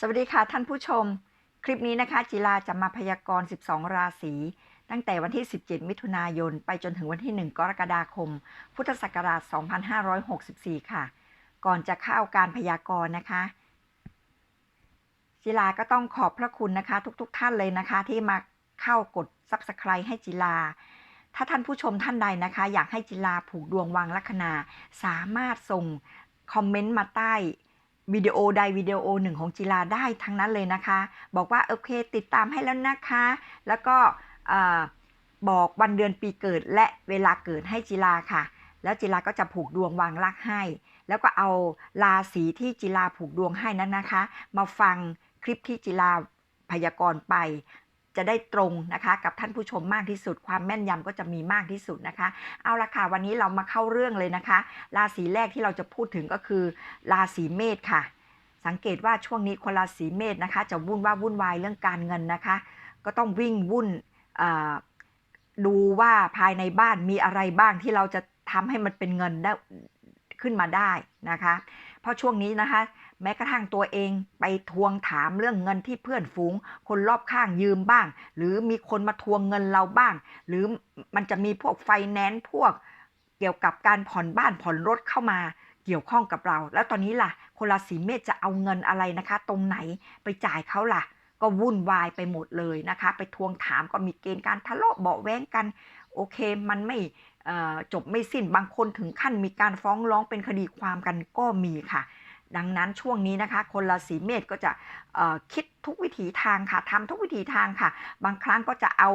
สวัสดีค่ะท่านผู้ชม คลิปนี้นะคะจิราจะมาพยากรณ์ 12 ราศี ตั้งแต่วันที่ 17 มิถุนายน ไปจนถึงวันที่ 1 กรกฎาคม พุทธศักราช 2564 ค่ะ ก่อนจะเข้าการพยากรณ์นะคะจิราก็ต้องขอบพระคุณนะคะ ทุกๆทท่านเลยนะคะ ที่มาเข้ากด Subscribe ให้จิราถ้าท่านผู้ชมท่านใดนะคะ อยากให้จิราผูกดวงวางลัคนา สามารถส่งคอมเมนต์มาใต้ วิดีโอใดวิดีโอหนึ่งของจีลาได้ทั้งนั้นเลยนะคะ บอกว่าโอเคติดตามให้แล้วนะคะ แล้วก็บอกวันเดือนปีเกิดและเวลาเกิดให้จีลาค่ะ แล้วจีลาก็จะผูกดวงวางลักให้ แล้วก็เอาราศีที่จีลาผูกดวงให้นั้นนะคะ มาฟังคลิปที่จีลาพยากรณ์ไป จะได้ตรงนะคะกับท่านผู้ชมมากที่สุด ความแม่นยำก็จะมีมากที่สุดนะคะ เอาละค่ะวันนี้เรามาเข้าเรื่องเลยนะคะ ราศีแรกที่เราจะพูดถึงก็คือ ราศีเมษค่ะ สังเกตว่าช่วงนี้คนราศีเมษนะคะ จะวุ่นว่าวุ่นวายเรื่องการเงินนะคะ ก็ต้องวิ่งวุ่นดูว่าภายในบ้านมีอะไรบ้างที่เราจะทำให้มันเป็นเงินได้ขึ้นมาได้นะคะ เพราะช่วงนี้นะคะ แม้กระทั่งตัวเองไปทวงถามเรื่องเงินที่เพื่อนฝูง คนรอบข้างยืมบ้าง หรือมีคนมาทวงเงินเราบ้าง หรือมันจะมีพวกไฟแนนซ์พวกเกี่ยวกับการผ่อนบ้านผ่อนรถเข้ามาเกี่ยวข้องกับเรา แล้วตอนนี้ล่ะ คนราศีเมษจะเอาเงินอะไรนะคะ ตรงไหนไปจ่ายเขาล่ะ ก็วุ่นวายไปหมดเลยนะคะ ไปทวงถามก็มีเกณฑ์การทะเลาะเบาแว้งกัน โอเคมันไม่จบไม่สิ้นบางคนถึงขั้นมีการฟ้องร้องเป็นคดีความกันก็มีค่ะ ดังนั้นช่วงนี้นะคะ คนราศีเมษก็จะคิดทุกวิถีทางค่ะทำทุกวิถีทางค่ะ บางครั้งก็จะเอา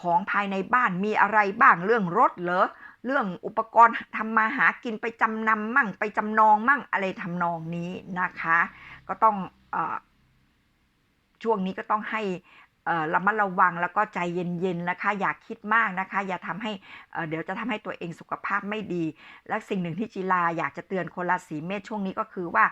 ของภายในบ้านมีอะไรบ้างเรื่องรถเหรอเรื่องอุปกรณ์ทำมาหากินไปจำนำมั่ง ไปจำนองมั่งอะไรทำนองนี้นะคะ ก็ต้องอช่วงนี้ก็ต้องให้ ระมัดระวังแล้วก็ใจเย็นๆนะคะ อย่าคิดมากนะคะ อย่าทำให้เเดี๋ยวจะทำให้ตัวเองสุขภาพไม่ดี และสิ่งหนึ่งที่จิลาอยากจะเตือนคนราศีเมษช่วงนี้ก็คือว่า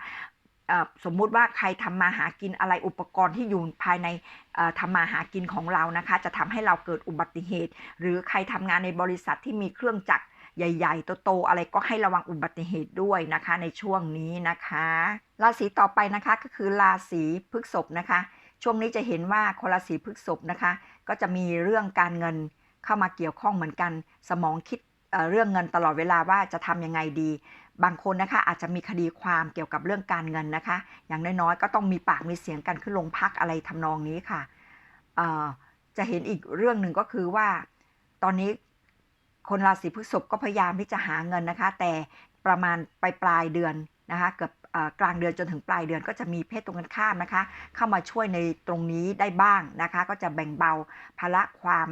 สมมุติว่าใครทำมาหากินอะไรอุปกรณ์ที่อยู่ภายในเอ่อทำมาหากินของเรานะคะ จะทำให้เราเกิดอุบัติเหตุ หรือใครทำงานในบริษัทที่มีเครื่องจักรใหญ่ๆโตๆอะไรก็ให้ระวังอุบัติเหตุด้วยนะคะในช่วงนี้นะคะ ราศีต่อไปนะคะก็คือราศีพฤษภนะคะ ช่วงนี้จะเห็นว่าคนราศีพฤษภนะคะ ก็จะมีเรื่องการเงินเข้ามาเกี่ยวข้องเหมือนกัน สมองคิดเเรื่องเงินตลอดเวลาว่าจะทำยังไงดี บางคนนะคะอาจจะมีคดีความเกี่ยวกับเรื่องการเงินนะคะ อย่างน้อยๆก็ต้องมีปากมีเสียงกันขึ้นโรงพักอะไรทำนองนี้ค่ะจะเห็นอีกเรื่องหนึ่งก็คือว่า ตอนนี้คนราศีพฤษภก็พยายามที่จะหาเงินนะคะ แต่ประมาณปลายปลายเดือนนะคะ เกือบ กลางเดือนจนถึงปลายเดือนก็จะมีเพศตรงกันข้ามนะคะ เข้ามาช่วยในตรงนี้ได้บ้างนะคะ ก็จะแบ่งเบาภาระความ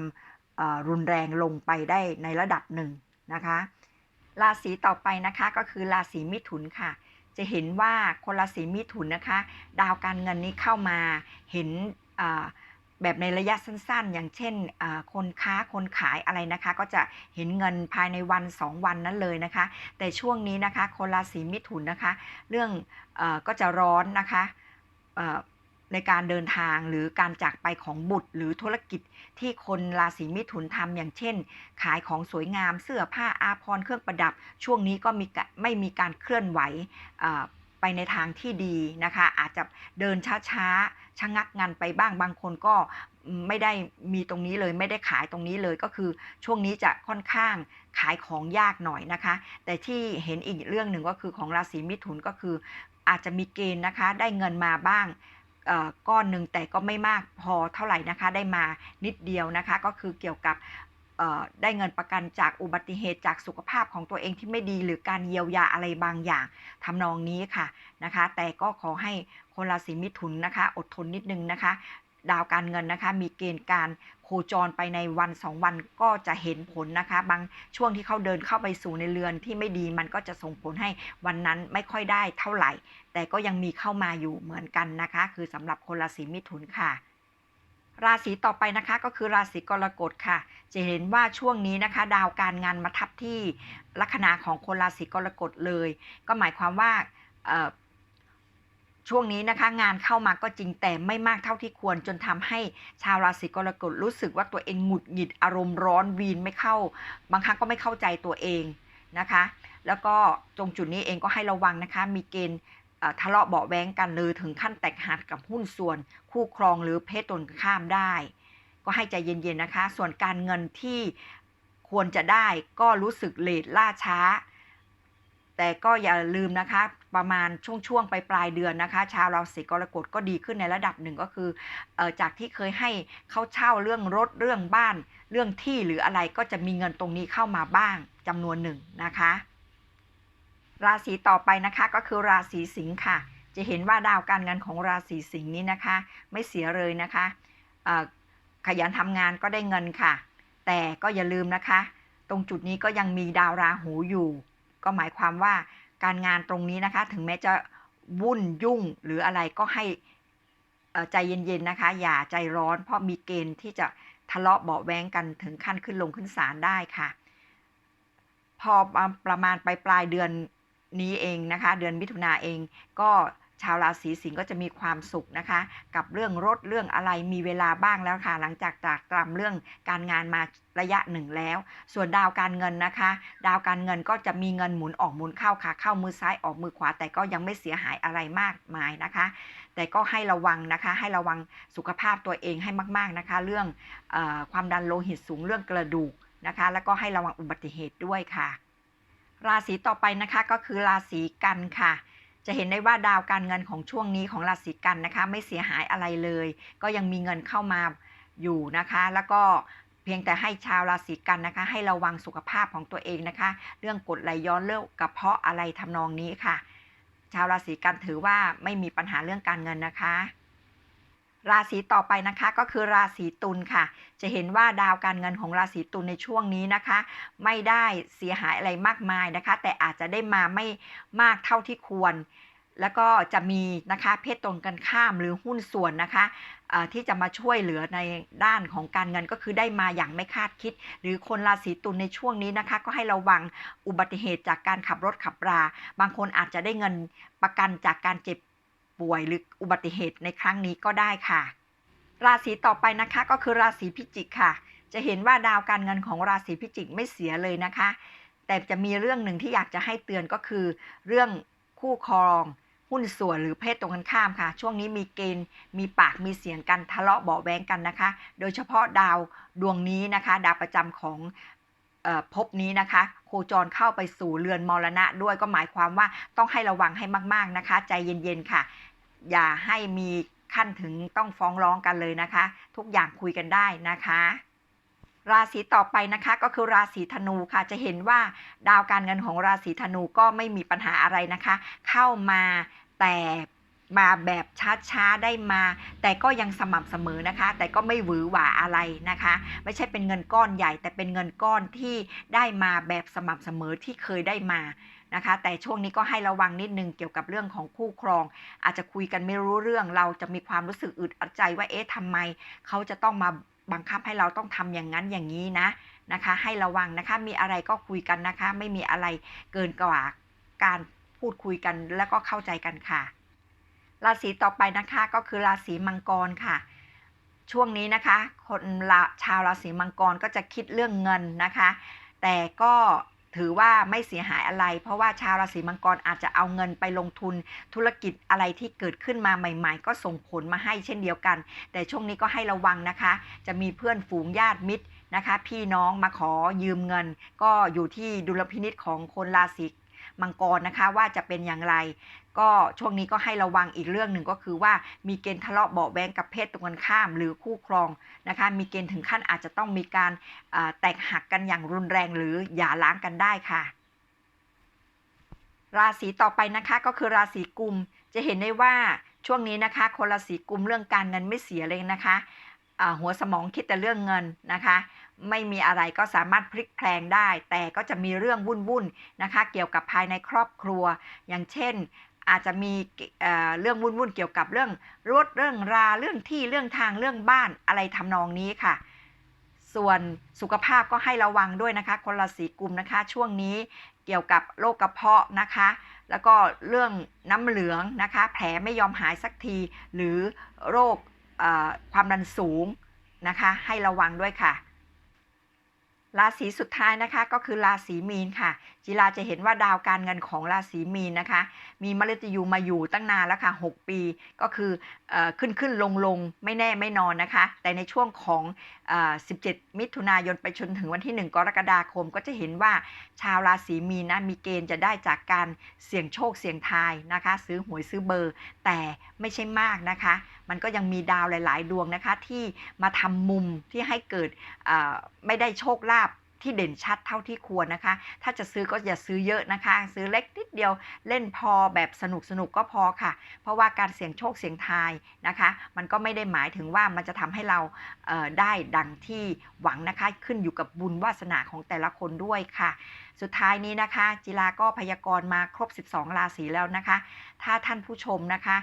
รุนแรงลงไปได้ในระดับหนึ่งนะคะราศีต่อไปนะคะก็คือราศีมิถุนค่ะ จะเห็นว่าคนราศีมิถุนนะคะ ดาวการเงินนี้เข้ามาเห็นอ่า แบบในระยะสั้นๆ อย่างเช่นคนค้าคนขายอะไรนะคะ ก็จะเห็นเงินภายในวัน 2 วันนั้นเลยนะคะ แต่ช่วงนี้นะคะคนราศีมิถุนนะคะ เรื่องอก็จะร้อนนะคะในการเดินทางหรือการจากไปของบุตรหรือธุรกิจที่คนราศีมิถุนทำอย่างเช่น ขายของสวยงามเสื้อผ้าอาภรณ์เครื่องประดับ ช่วงนี้ก็มีไม่มีการเคลื่อนไหวไปในทางที่ดีนะคะ อาจจะเดินช้าๆ ชะงักงันไปบ้างบางคนก็ไม่ได้มีตรงนี้เลยไม่ได้ขายตรงนี้เลยก็คือช่วงนี้จะค่อนข้างขายของยากหน่อยนะคะ แต่ที่เห็นอีกเรื่องหนึ่งก็คือของราศีมิถุนก็คือ อาจจะมีเกณฑ์นะคะ ได้เงินมาบ้างก้อนหนึ่งแต่ก็ไม่มากพอเท่าไหร่นะคะได้มานิดเดียวนะคะ ก็คือเกี่ยวกับ ได้เงินประกันจากอุบัติเหตุจากสุขภาพของตัวเองที่ไม่ดี หรือการเยียวยาอะไรบางอย่างทำนองนี้ค่ะนะคะ แต่ก็ขอให้คนราศีมิถุนนะคะ อดทนนิดนึงนะคะ ดาวการเงินนะคะ มีเกณฑ์การโคจรไปในวันสองวันก็จะเห็นผลนะคะ บางช่วงที่เขาเดินเข้าไปสู่ในเรือนที่ไม่ดีมันก็จะส่งผลให้วันนั้นไม่ค่อยได้เท่าไหร่ แต่ก็ยังมีเข้ามาอยู่เหมือนกันนะคะ คือสำหรับคนราศีมิถุนค่ะ ราศีต่อไปนะคะก็คือราศีกรกฎค่ะ จะเห็นว่าช่วงนี้นะคะ ดาวการงานมาทับที่ลัคนาของคนราศีกรกฎเลย ก็หมายความว่าช่วงนี้นะคะงานเข้ามาก็จริงแต่ไม่มากเท่าที่ควรจนทำให้ชาวราศีกรกฎรู้สึกว่าตัวเองหงุดหงิดอารมณ์ร้อนวีนไม่เข้า บางครั้งก็ไม่เข้าใจตัวเองนะคะ แล้วก็ตรงจุดนี้เองก็ให้ระวังนะคะ มีเกณฑ์ ทะเลาะเบาะแว้งกันหรือถึงขั้นแตกหักกับหุ้นส่วน คู่ครองหรือเพศตรงข้ามได้ ก็ให้ใจเย็นๆนะคะ ส่วนการเงินที่ควรจะได้ก็รู้สึกเลทล่าช้า แต่ก็อย่าลืมนะคะ ประมาณช่วงๆไปปลายเดือนนะคะ ชาวราศีกรกฎก็ดีขึ้นในระดับหนึ่งก็คืออจากที่เคยให้เขาเช่าเรื่องรถเรื่องบ้าน เรื่องที่หรืออะไรก็จะมีเงินตรงนี้เข้ามาบ้างจำนวนหนึ่งนะคะ ราศีต่อไปนะคะก็คือราศีสิงค์ค่ะ จะเห็นว่าดาวการเงินของราศีสิงห์นี้นะคะ ไม่เสียเลยนะคะขยันทำงานก็ได้เงินค่ะ แต่ก็อย่าลืมนะคะ ตรงจุดนี้ก็ยังมีดาวราหูอยู่ ก็หมายความว่าการงานตรงนี้นะคะ ถึงแม้จะวุ่นยุ่งหรืออะไรก็ให้ใจเย็นๆนะคะ อย่าใจร้อน เพราะมีเกณฑ์ที่จะทะเลาะเบาแวงกันถึงขั้นขึ้นลงขึ้นศาลได้ค่ะ พอประมาณไปปลายเดือน นี้เองนะคะ เดือนมิถุนาเองก็ชาวราศีสิงห์ก็จะมีความสุขนะคะ กับเรื่องรถเรื่องอะไรมีเวลาบ้างแล้วค่ะ หลังจากจากตรำเรื่องการงานมาระยะหนึ่งแล้ว ส่วนดาวการเงินนะคะ ดาวการเงินก็จะมีเงินหมุนออกหมุนเข้าค่ะ เข้ามือซ้ายออกมือขวา แต่ก็ยังไม่เสียหายอะไรมากมายนะคะ แต่ก็ให้ระวังนะคะ ให้ระวังสุขภาพตัวเองให้มากๆนะคะ เรื่องอความดันโลหิตสูงเรื่องกระดูกนะคะ แล้วก็ให้ระวังอุบัติเหตุด้วยค่ะ ราศีต่อไปนะคะก็คือราศีกันค่ะ จะเห็นได้ว่าดาวการเงินของช่วงนี้ของราศีกันนะคะ ไม่เสียหายอะไรเลย ก็ยังมีเงินเข้ามาอยู่นะคะ แล้วก็เพียงแต่ให้ชาวราศีกันนะคะ ให้ระวังสุขภาพของตัวเองนะคะ เรื่องกดไหลย้อนเรื่องกระเพาะอะไรทำนองนี้ค่ะ ชาวราศีกันถือว่าไม่มีปัญหาเรื่องการเงินนะคะ ราศีต่อไปนะคะก็คือราศีตุลค่ะ จะเห็นว่าดาวการเงินของราศีตุลในช่วงนี้นะคะ ไม่ได้เสียหายอะไรมากมายนะคะ แต่อาจจะได้มาไม่มากเท่าที่ควร แล้วก็จะมีนะคะเพศตรงกันข้ามหรือหุ้นส่วนนะคะที่จะมาช่วยเหลือในด้านของการเงินก็คือได้มาอย่างไม่คาดคิด หรือคนราศีตุลในช่วงนี้นะคะ ก็ให้ระวังอุบัติเหตุจากการขับรถขับรา บางคนอาจจะได้เงินประกันจากการเจ็บ ป่วยหรืออุบัติเหตุในครั้งนี้ก็ได้ค่ะ ราศีต่อไปนะคะก็คือราศีพิจิกค่ะ จะเห็นว่าดาวการเงินของราศีพิจิกไม่เสียเลยนะคะ แต่จะมีเรื่องหนึ่งที่อยากจะให้เตือนก็คือ เรื่องคู่ครองหุ้นส่วนหรือเพศตรงกันข้ามค่ะ ช่วงนี้มีเกณฑ์มีปากมีเสียงกันทะเลาะเบาแวงกันนะคะ โดยเฉพาะดาวดวงนี้นะคะ ดาวประจำของภพนี้นะคะ โคจรเข้าไปสู่เรือนมรณะด้วยก็หมายความว่าต้องให้ระวังให้มาก ๆนะคะ ใจเย็น ๆ ค่ะ อย่าให้มีขั้นถึงต้องฟ้องร้องกันเลยนะคะ ทุกอย่างคุยกันได้นะคะ ราศีต่อไปนะคะก็คือราศีธนูค่ะ จะเห็นว่าดาวการเงินของราศีธนูก็ไม่มีปัญหาอะไรนะคะ เข้ามาแต่มาแบบช้าๆได้มา แต่ก็ยังสม่ำเสมอนะคะ แต่ก็ไม่หวือหวาอะไรนะคะ ไม่ใช่เป็นเงินก้อนใหญ่ แต่เป็นเงินก้อนที่ได้มาแบบสม่ำเสมอที่เคยได้มา นะคะ แต่ช่วงนี้ก็ให้ระวังนิดนึงเกี่ยวกับเรื่องของคู่ครอง อาจจะคุยกันไม่รู้เรื่อง เราจะมีความรู้สึกอึดอัดใจว่าเอ๊ะทำไม เขาจะต้องมาบังคับให้เราต้องทำอย่างนั้นอย่างนี้นะนะคะ ให้ระวังนะคะมีอะไรก็คุยกันนะคะ ไม่มีอะไรเกินกว่าการพูดคุยกันแล้วก็เข้าใจกันค่ะ ราศีต่อไปนะคะก็คือราศีมังกรค่ะ ช่วงนี้นะคะ คนละชาวราศีมังกรก็จะคิดเรื่องเงินนะคะ แต่ก็ ถือว่าไม่เสียหายอะไร เพราะว่าชาวราศีมังกรอาจจะเอาเงินไปลงทุนธุรกิจอะไรที่เกิดขึ้นมาใหม่ ๆ ก็ส่งผลมาให้เช่นเดียวกัน แต่ช่วงนี้ก็ให้ระวังนะคะ จะมีเพื่อนฝูงญาติมิตรนะคะ พี่น้องมาขอยืมเงิน ก็อยู่ที่ดุลพินิษของคนราศี มังกรนะคะว่าจะเป็นอย่างไร ก็ช่วงนี้ก็ให้ระวังอีกเรื่องหนึ่งก็คือว่ามีเกณฑ์ทะเลาะเบาะแว้งกับเพศตรงกันข้าม หรือคู่ครองนะคะ มีเกณฑ์ถึงขั้นอาจจะต้องมีการแตกหักกันอย่างรุนแรงหรือหย่าร้างกันได้ค่ะ ราศีต่อไปนะคะก็คือราศีกุมจะเห็นได้ว่าช่วงนี้นะคะคนราศีกุมเรื่องการเงินไม่เสียเลยนะคะ หัวสมองคิดแต่เรื่องเงินนะคะ ไม่มีอะไรก็สามารถพลิกแพลงได้ แต่ก็จะมีเรื่องวุ่นๆนะคะ เกี่ยวกับภายในครอบครัว อย่างเช่นอาจจะมีเอ่อเรื่องวุ่นๆเกี่ยวกับเรื่องรถเรื่องราเรื่องที่เรื่องทางเรื่องบ้านอะไรทำนองนี้ค่ะ ส่วนสุขภาพก็ให้ระวังด้วยนะคะ คนราศีกุมนะคะ ช่วงนี้เกี่ยวกับโรคกระเพาะนะคะ แล้วก็เรื่องน้ำเหลืองนะคะ แผลไม่ยอมหายสักทีหรือโรค ความดันสูงนะคะ ให้ระวังด้วยค่ะ ราศีสุดท้ายนะคะก็คือราศีมีนค่ะ จิราจะเห็นว่าดาวการเงินของราศีมีนนะคะ มีมฤตยูมาอยู่ตั้งนานแล้วค่ะ 6 ปีก็คืออขึ้นขึ้นลงลงไม่แน่ไม่นอนนะคะ แต่ในช่วงของเออ17 มิถุนายนไปจนถึงวันที่ 1 กรกฎาคมก็จะเห็นว่าชาวราศีมีนนะมีเกณฑ์จะได้จากการเสี่ยงโชคเสี่ยงทายนะคะ ซื้อหวยซื้อเบอร์ แต่ไม่ใช่มากนะคะ มันก็ยังมีดาวหลาย ๆ ดวงนะคะ ที่มาทำมุมที่ให้เกิดไม่ได้โชคลาภที่เด่นชัดเท่าที่ควรนะคะ ถ้าจะซื้อก็อย่าซื้อเยอะนะคะ ซื้อเล็กนิดเดียวเล่นพอแบบสนุกสนุกก็พอค่ะ เพราะว่าการเสี่ยงโชคเสี่ยงทายนะคะ มันก็ไม่ได้หมายถึงว่ามันจะทำให้เราเได้ดังที่หวังนะคะ ขึ้นอยู่กับบุญวาสนาของแต่ละคนด้วยค่ะ สุดท้ายนี้นะคะ จิราก็พยากรณ์มาครบ 12 ราศีแล้วนะคะ ถ้าท่านผู้ชมนะคะ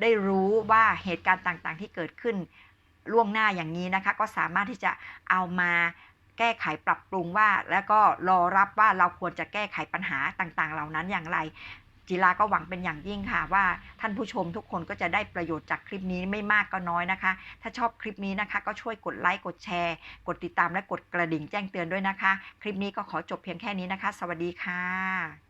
ได้รู้ว่าเหตุการณ์ต่างๆ ที่เกิดขึ้นล่วงหน้าอย่างนี้นะคะ ก็สามารถที่จะเอามาแก้ไขปรับปรุงว่า แล้วก็รอรับว่าเราควรจะแก้ไขปัญหาต่างๆ เหล่านั้นอย่างไรจิราก็หวังเป็นอย่างยิ่งค่ะว่าท่านผู้ชมทุกคนก็จะได้ประโยชน์จากคลิปนี้ไม่มากก็น้อยนะคะ ถ้าชอบคลิปนี้นะคะ ก็ช่วยกดไลค์กดแชร์ กดติดตามและกดกระดิ่งแจ้งเตือนด้วยนะคะ คลิปนี้ก็ขอจบเพียงแค่นี้นะคะ สวัสดีค่ะ